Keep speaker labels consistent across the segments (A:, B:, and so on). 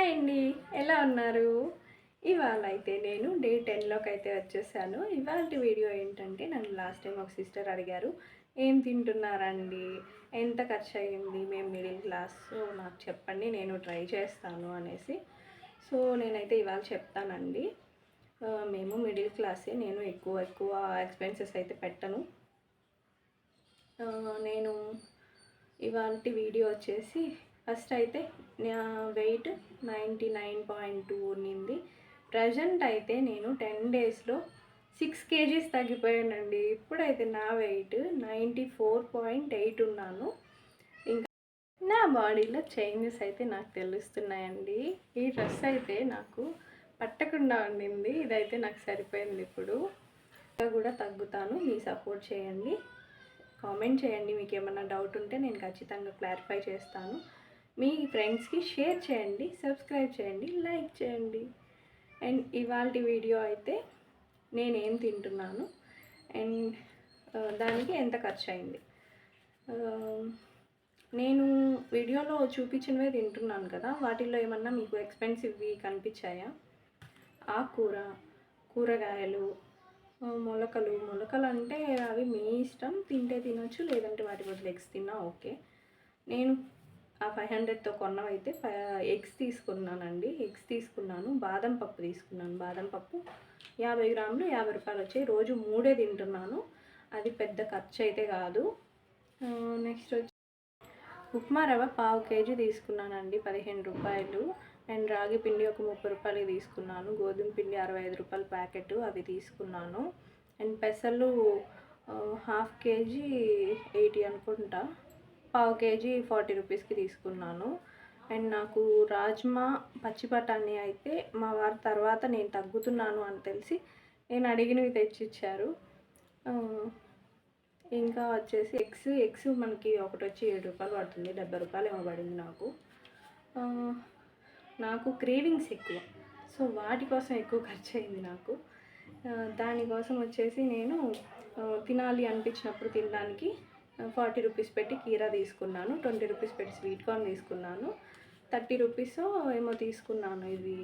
A: Hi అండి. ఎలా ఉన్నారు? ఇవాళ అయితే నేను డే టెన్లోకి అయితే వచ్చేసాను. ఇవాళ వీడియో ఏంటంటే నన్ను లాస్ట్ టైం ఒక సిస్టర్ అడిగారు ఏం తింటున్నారండి? ఎంత ఖర్చు అయ్యింది? మేము మిడిల్ క్లాస్ నాకు చెప్పండి నేను ట్రై చేస్తాను అనేసి. సో నేనైతే ఇవాళ చెప్తానండి. మేము మిడిల్ క్లాసే నేను ఎక్కువ ఎక్కువ ఎక్స్పెన్సెస్ అయితే పెట్టను. నేను ఇవాళ వీడియో వచ్చేసి ఫస్ట్ అయితే నా weight ninety nine point two ఉన్నింది. ప్రజెంట్ అయితే నేను టెన్ డేస్లో సిక్స్ కేజీస్ తగ్గిపోయానండి. ఇప్పుడైతే నా weight ninety four point eight ఉన్నాను. ఇంకా నా బాడీలో చేంజెస్ అయితే నాకు తెలుస్తున్నాయండి. ఈ డ్రెస్ అయితే నాకు పట్టకుండా ఉండింది. ఇదైతే నాకు సరిపోయింది ఇప్పుడు. ఇంకా కూడా తగ్గుతాను. మీ సపోర్ట్ చేయండి. కామెంట్ చేయండి. మీకు ఏమైనా డౌట్ ఉంటే నేను ఖచ్చితంగా క్లారిఫై చేస్తాను. మీ ఫ్రెండ్స్కి షేర్ చేయండి సబ్స్క్రైబ్ చేయండి లైక్ చేయండి. అండ్ ఇవాళ వీడియో అయితే నేనేం తింటున్నాను? అండ్ దానికి ఎంత ఖర్చు అయింది నేను వీడియోలో చూపించినవే తింటున్నాను కదా వాటిల్లో ఏమన్నా మీకు ఎక్స్పెన్సివ్వి కనిపించాయా? ఆకుకూర కూరగాయలు మొలకలు మొలకలు. అంటే అవి మీ ఇష్టం తింటే తినొచ్చు లేదంటే వాటి బదులు ఎగ్స్ తిన్నా ఓకే. నేను ఆ ఫైవ్ హండ్రెడ్తో కొన్నవైతే ఎగ్స్ తీసుకున్నానండి. ఎగ్స్ తీసుకున్నాను బాదం పప్పు తీసుకున్నాను. బాదం పప్పు యాభై గ్రాములు యాభై రూపాయలు వచ్చాయి. రోజు మూడే తింటున్నాను. అది పెద్ద ఖర్చు అయితే కాదు నెక్స్ట్ వచ్చి ఉప్మా రవ్వ పావు కేజీ తీసుకున్నానండి. పదిహేను రూపాయలు. అండ్ రాగి పిండి ఒక ముప్పై రూపాయలు తీసుకున్నాను. గోధుమ పిండి అరవై ఐదు రూపాయల ప్యాకెట్ అవి తీసుకున్నాను. అండ్ పెసలు హాఫ్ కేజీ ఎయిటీ అనుకుంటా. పావు కేజీ ఫార్టీ రూపీస్కి తీసుకున్నాను. అండ్ నాకు రాజ్మా పచ్చి బఠానీ అయితే మా వారి తర్వాత నేను తగ్గుతున్నాను అని తెలిసి నేను అడిగినవి తెచ్చిచ్చారు. ఇంకా వచ్చేసి ఎగ్స్ ఎగ్స్ మనకి ఒకటి వచ్చి ఏడు రూపాయలు పడుతుంది డెబ్బై రూపాయలు ఏమో పడింది నాకు. నాకు క్రేవింగ్స్ ఎక్కువ సో వాటి కోసం ఎక్కువ ఖర్చు అయింది నాకు దానికోసం వచ్చేసి నేను తినాలి అనిపించినప్పుడు తినడానికి ఫార్టీ రూపీస్ పెట్టి కీరా తీసుకున్నాను ట్వంటీ రూపీస్ పెట్టి స్వీట్ కార్న్ తీసుకున్నాను. థర్టీ రూపీస్ ఏమో తీసుకున్నాను ఇది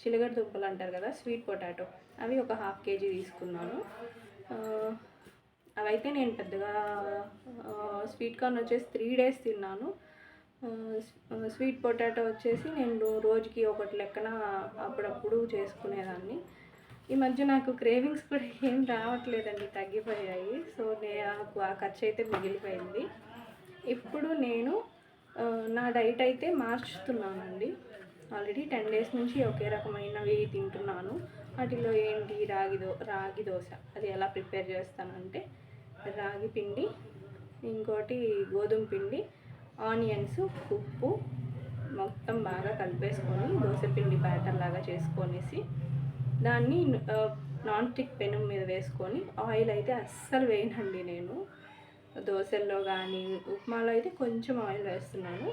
A: చిలగడ దుంపలు అంటారు కదా స్వీట్ పొటాటో. అవి ఒక హాఫ్ కేజీ తీసుకున్నాను. అవైతే నేను పెద్దగా స్వీట్ కార్న్ వచ్చేసి త్రీ డేస్ తిన్నాను. స్వీట్ పొటాటో వచ్చేసి నేను రోజుకి ఒకటి లెక్కన అప్పుడప్పుడు చేసుకునేదాన్ని. ఈ మధ్య నాకు క్రేవింగ్స్ కూడా ఏం రావట్లేదండి తగ్గిపోయాయి. సో నే- నాకు ఆ ఖర్చు అయితే మిగిలిపోయింది. ఇప్పుడు నేను నా డైట్ అయితే మార్చుతున్నానండి. ఆల్రెడీ టెన్ డేస్ నుంచి ఒకే రకమైనవి తింటున్నాను. వాటిలో ఏంటి? రాగి దో రాగి దోశ. అది ఎలా ప్రిపేర్ చేస్తానంటే రాగి పిండి ఇంకోటి గోధుమ పిండి ఆనియన్స్ ఉప్పు మొత్తం బాగా కలిపేసుకొని దోశ పిండి బ్యాటర్ లాగా చేసుకొనేసి దాన్ని నాన్ స్టిక్ పెనం మీద వేసుకొని ఆయిల్ అయితే అస్సలు వేయనండి నేను. దోశల్లో కానీ ఉప్మాలో అయితే కొంచెం ఆయిల్ వేస్తున్నాను.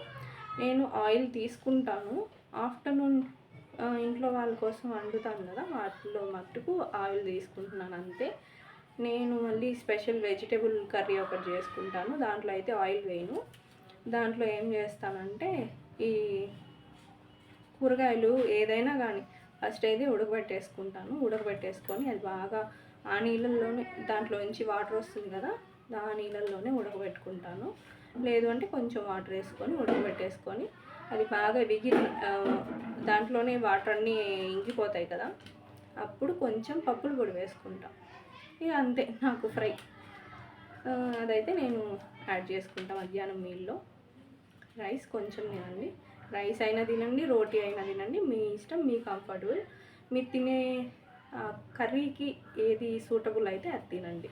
A: నేను ఆయిల్ తీసుకుంటాను. ఆఫ్టర్నూన్ ఇంట్లో వాళ్ళ కోసం వండుతాను కదా వాటిలో మట్టుకు ఆయిల్ తీసుకుంటున్నాను అంతే. నేను మళ్ళీ స్పెషల్ వెజిటేబుల్ కర్రీ ఒకటి చేసుకుంటాను. దాంట్లో అయితే ఆయిల్ వేయను. దాంట్లో ఏం చేస్తానంటే ఈ కూరగాయలు ఏదైనా కానీ ఫస్ట్ అయితే ఉడకబెట్టేసుకుంటాను. ఉడకబెట్టేసుకొని అది బాగా ఆ నీళ్ళల్లోనే దాంట్లో నుంచి వాటర్ వస్తుంది కదా ఆ నీళ్ళల్లోనే ఉడకబెట్టుకుంటాను. లేదు అంటే కొంచెం వాటర్ వేసుకొని ఉడకబెట్టేసుకొని అది బాగా విగి దాంట్లోనే వాటర్ అన్నీ ఇంగిపోతాయి కదా అప్పుడు కొంచెం పప్పులు పొడి వేసుకుంటాం. ఇక అంతే నాకు ఫ్రై. అదైతే నేను యాడ్ చేసుకుంటా మధ్యాహ్నం మీల్లో. రైస్ కొంచెం నేనండి రైస్ అయినా తినండి రోటీ అయినా తినండి. మీ ఇష్టం మీ కంఫర్టబుల్. మీరు తినే కర్రీకి ఏది సూటబుల్ అయితే అది తినండి.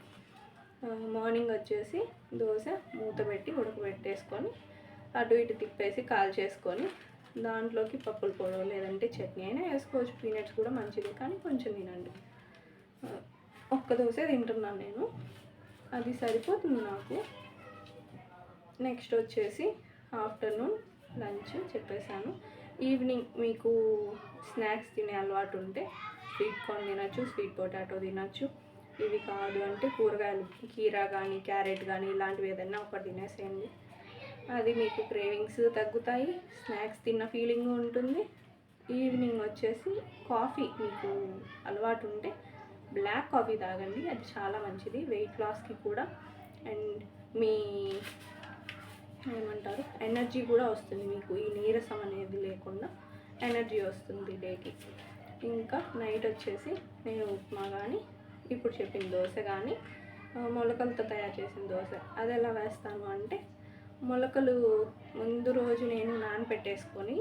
A: మార్నింగ్ వచ్చేసి దోశ మూత పెట్టి ఉడకబెట్టేసుకొని అటు ఇటు తిప్పేసి కాల్ చేసుకొని దాంట్లోకి పప్పుల పొడవ లేదంటే చట్నీ అయినా వేసుకోవచ్చు. పీనట్స్ కూడా మంచిది కానీ కొంచెం తినండి. ఒక్క దోశ తింటున్నాను నేను. అది సరిపోతుంది నాకు. నెక్స్ట్ వచ్చేసి ఆఫ్టర్నూన్ లంచ్ చెప్పేశాను. ఈవినింగ్ మీకు స్నాక్స్ తినే అలవాటు ఉంటే స్వీట్ కార్న్ తినచ్చు స్వీట్ పొటాటో తినచ్చు. ఇవి కాదు అంటే కూరగాయలు కీరా కానీ క్యారెట్ కానీ ఇలాంటివి ఏదైనా ఒకటి తినేసేయండి. అది మీకు క్రేవింగ్స్ తగ్గుతాయి స్నాక్స్ తిన్న ఫీలింగ్ ఉంటుంది. ఈవినింగ్ వచ్చేసి కాఫీ మీకు అలవాటు ఉంటే బ్లాక్ కాఫీ తాగండి అది చాలా మంచిది. వెయిట్ లాస్కి కూడా. అండ్ మీ ఏమంటారు? ఎనర్జీ కూడా వస్తుంది మీకు. ఈ నీరసం అనేది లేకుండా ఎనర్జీ వస్తుంది డేకి. ఇంకా నైట్ వచ్చేసి నేను ఉప్మా కానీ ఇప్పుడు చెప్పిన దోశ కానీ మొలకలతో తయారు చేసిన దోశ. అది ఎలా వేస్తాను అంటే మొలకలు ముందు రోజు నేను నానబెట్టేసుకొని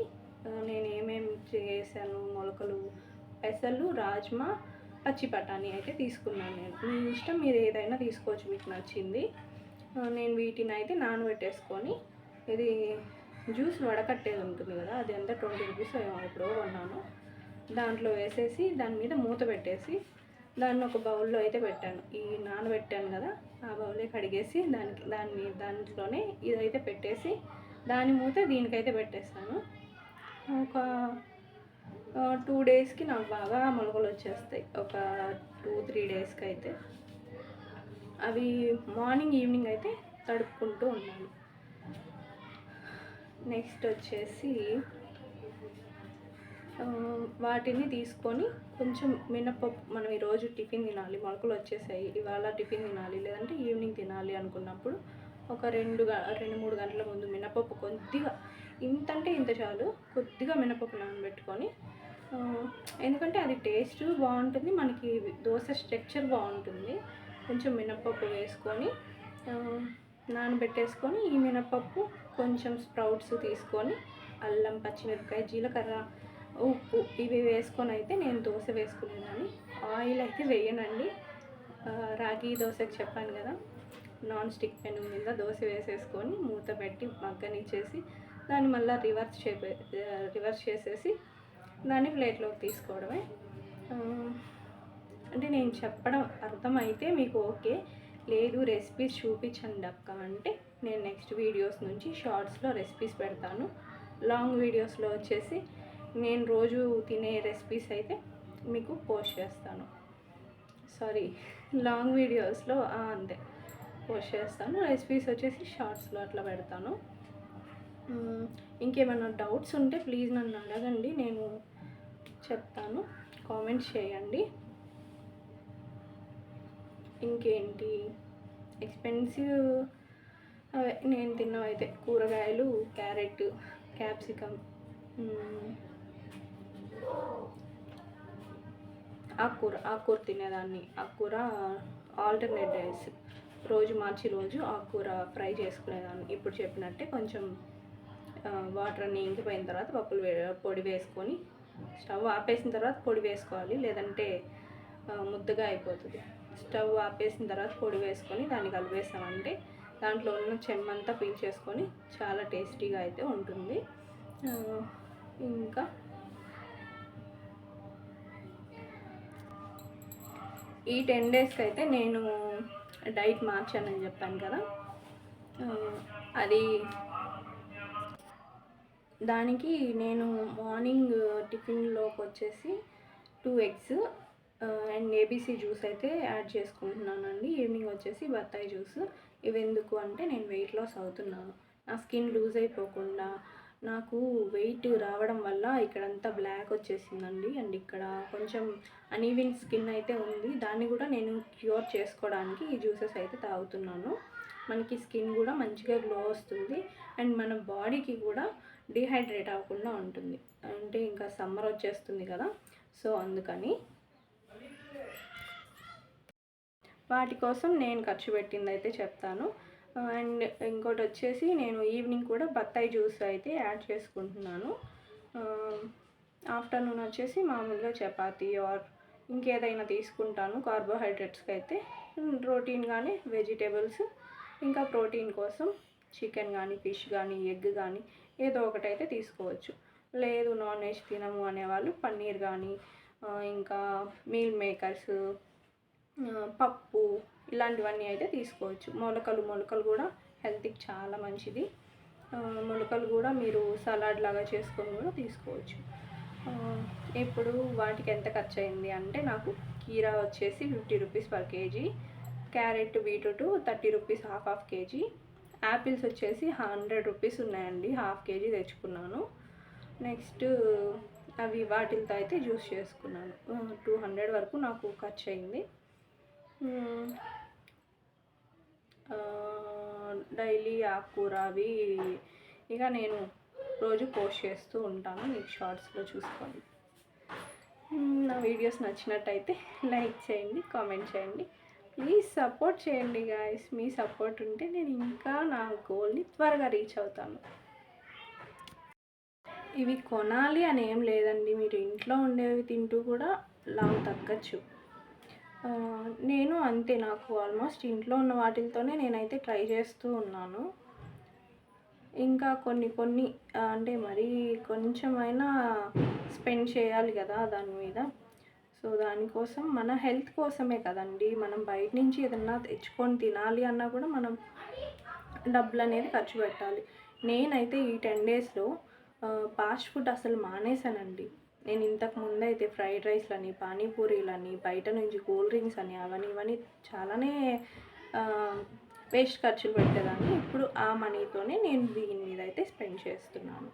A: నేను ఏమేమి చేశాను మొలకలు పెసలు రాజ్మా పచ్చి బఠానీ అయితే తీసుకున్నాను నేను. మీ ఇష్టం మీరు ఏదైనా తీసుకోవచ్చు మీకు నచ్చింది. నేను వీటిని అయితే నానబెట్టేసుకొని ఇది జ్యూస్ వడకట్టేది ఉంటుంది కదా అది ఎంత ట్వంటీ రూపీస్ ఎప్పుడో కొన్నాను. దాంట్లో వేసేసి దాని మీద మూత పెట్టేసి దాన్ని ఒక బౌల్లో అయితే పెట్టాను. ఈ నానబెట్టాను కదా ఆ బౌలే కడిగేసి దానికి దాన్ని దాంట్లోనే ఇదైతే పెట్టేసి దాని మూత దీనికైతే పెట్టేస్తాను. ఒక టూ డేస్కి నాకు బాగా మొలకలు వచ్చేస్తాయి. ఒక టూ త్రీ డేస్కి అయితే అవి మార్నింగ్ ఈవినింగ్ అయితే తడుపుకుంటూ ఉన్నాను. నెక్స్ట్ వచ్చేసి వాటిని తీసుకొని కొంచెం మినపప్పు మనం ఈరోజు టిఫిన్ తినాలి మొలకలు వచ్చేసాయి ఇవాళ టిఫిన్ తినాలి లేదంటే ఈవినింగ్ తినాలి అనుకున్నప్పుడు ఒక రెండు గ- రెండు మూడు గంటల ముందు మినపప్పు కొద్దిగా ఇంత అంటే ఇంత చాలు కొద్దిగా మినపప్పు నానబెట్టుకొని ఎందుకంటే అది టేస్ట్ బాగుంటుంది మనకి దోశ స్ట్రక్చర్ బాగుంటుంది కొంచెం మినపప్పు వేసుకొని నానబెట్టేసుకొని ఈ మినపప్పు కొంచెం స్ప్రౌట్స్ తీసుకొని అల్లం పచ్చిమిరపకాయ జీలకర్ర ఉప్పు ఇవి వేసుకొని అయితే నేను దోశ వేసుకునేదాన్ని. ఆయిల్ అయితే వేయనండి. రాగి దోశకి చెప్పాను కదా నాన్ స్టిక్ పెన్ మీద దోశ వేసేసుకొని మూత పెట్టి మగ్గనిచ్చేసి దాన్ని మళ్ళీ రివర్స్ చేపే రివర్స్ చేసేసి దాన్ని ప్లేట్లోకి తీసుకోవడమే. అంటే నేను చెప్పడం అర్థమైతే మీకు ఓకే. లేదు రెసిపీస్ చూపించండి అక్క. అంటే నేను నెక్స్ట్ వీడియోస్ నుంచి షార్ట్స్లో రెసిపీస్ పెడతాను. లాంగ్ వీడియోస్లో వచ్చేసి నేను రోజు తినే రెసిపీస్ అయితే మీకు పోస్ట్ చేస్తాను. సారీ లాంగ్ వీడియోస్లో అంతే. పోస్ట్ చేస్తాను. రెసిపీస్ వచ్చేసి షార్ట్స్లో అట్లా పెడతాను. ఇంకేమైనా డౌట్స్ ఉంటే ప్లీజ్ నన్ను అడగండి. నేను చెప్తాను. కామెంట్స్ చేయండి. ఇంకేంటి? ఎక్స్పెన్సివ్ అవే నేను తిన్నవైతే కూరగాయలు క్యారెట్ క్యాప్సికమ్ ఆకుకూర ఆకుకూర తినేదాన్ని. ఆకుకూర ఆల్టర్నేట్ డేస్ రోజు మార్చి రోజు ఆకుకూర ఫ్రై చేసుకునేదాన్ని. ఇప్పుడు చెప్పినట్టే కొంచెం వాటర్ అన్నీ ఇంకిపోయిన తర్వాత పప్పులు పొడి వేసుకొని స్టవ్ ఆపేసిన తర్వాత పొడి వేసుకోవాలి. లేదంటే ముద్దగా అయిపోతుంది. స్టవ్ ఆపేసిన తర్వాత పొడి వేసుకొని దాన్ని కలిపేసామంటే దాంట్లో ఉన్న చెమ్మంతా పీల్చేసుకొని చాలా టేస్టీగా అయితే ఉంటుంది. ఇంకా ఈ టెన్ డేస్కి అయితే నేను డైట్ మార్చానని చెప్పాను కదా. అది దానికి నేను మార్నింగ్ టిఫిన్లోకి వచ్చేసి two eggs and A B C juice అయితే యాడ్ చేసుకుంటున్నానండి. ఈవినింగ్ వచ్చేసి బత్తాయి జ్యూస్ ఇవి ఎందుకు అంటే నేను వెయిట్ లాస్ అవుతున్నాను. నా స్కిన్ లూజ్ అయిపోకుండా నాకు వెయిట్ రావడం వల్ల ఇక్కడంతా బ్లాక్ వచ్చేసిందండి. అండ్ ఇక్కడ కొంచెం అనీవిన్ స్కిన్ అయితే ఉంది. దాన్ని కూడా నేను క్యూర్ చేసుకోవడానికి ఈ జ్యూసెస్ అయితే తాగుతున్నాను. మనకి స్కిన్ కూడా మంచిగా గ్లో వస్తుంది. అండ్ మన బాడీకి కూడా డిహైడ్రేట్ అవ్వకుండా ఉంటుంది. అంటే ఇంకా సమ్మర్ వచ్చేస్తుంది కదా. సో అందుకని వాటి కోసం నేను ఖర్చు పెట్టింది అయితే చెప్తాను. అండ్ ఇంకోటి వచ్చేసి నేను ఈవినింగ్ కూడా బత్తాయి జ్యూస్ అయితే యాడ్ చేసుకుంటున్నాను. ఆఫ్టర్నూన్ వచ్చేసి మామూలుగా చపాతీ ఆర్ ఇంకేదైనా తీసుకుంటాను. కార్బోహైడ్రేట్స్కి అయితే ప్రోటీన్ కానీ వెజిటేబుల్స్ ఇంకా ప్రోటీన్ కోసం చికెన్ కానీ ఫిష్ కానీ ఎగ్ కానీ ఏదో ఒకటి అయితే తీసుకోవచ్చు. లేదు నాన్ వెజ్ తినము అనేవాళ్ళు పన్నీర్ కానీ ఇంకా మీల్ మేకర్స్ పప్పు ఇలాంటివన్నీ అయితే తీసుకోవచ్చు. మొలకలు మొలకలు కూడా హెల్త్కి చాలా మంచిది. మొలకలు కూడా మీరు సలాడ్ లాగా చేసుకొని కూడా తీసుకోవచ్చు. ఇప్పుడు వాటికి ఎంత ఖర్చు అయింది అంటే నాకు కీరా వచ్చేసి fifty rupees per kg carrot beetroot thirty rupees half half kg apples వచ్చేసి హండ్రెడ్ రూపీస్ ఉన్నాయండి. హాఫ్ కేజీ తెచ్చుకున్నాను. నెక్స్ట్ అవి వాటితో అయితే జ్యూస్ చేసుకున్నాను. టూ హండ్రెడ్ వరకు నాకు ఖర్చు అయింది డైలీ ఆకుకూర అవి ఇక నేను రోజు పోస్ట్ చేస్తూ ఉంటాను మీకు షార్ట్స్లో చూసుకోండి. నా వీడియోస్ నచ్చినట్టయితే లైక్ చేయండి కామెంట్ చేయండి. ప్లీజ్ సపోర్ట్ చేయండి గాయస్ మీ సపోర్ట్ ఉంటే నేను ఇంకా నా గోల్ని త్వరగా రీచ్ అవుతాను. ఇవి కొనాలి అని ఏం లేదండి మీరు ఇంట్లో ఉండేవి తింటూ కూడా లావు తగ్గచ్చు. నేను అంతే నాకు ఆల్మోస్ట్ ఇంట్లో ఉన్న వాటితోనే నేనైతే ట్రై చేస్తూ ఉన్నాను. ఇంకా కొన్ని కొన్ని అంటే మరి కొంచెమైనా స్పెండ్ చేయాలి కదా దాని మీద. సో దానికోసం మన హెల్త్ కోసమే కదండి. మనం బయట నుంచి ఏదన్నా తెచ్చుకొని తినాలి అన్నా కూడా మనం డబ్బులు అనేది ఖర్చు పెట్టాలి. నేనైతే ఈ టెన్ డేస్లో ఫాస్ట్ ఫుడ్ అసలు మానేశానండి. నేను ఇంతకు ముందు అయితే ఫ్రైడ్ రైస్లని పానీపూరీలని బయట నుంచి కూల్ డ్రింక్స్ అని అవన్నీ ఇవన్నీ చాలానే వేస్ట్ ఖర్చులు పెట్టేదాన్ని. ఇప్పుడు ఆ మనీతోనే నేను దీని మీద అయితే స్పెండ్ చేస్తున్నాను.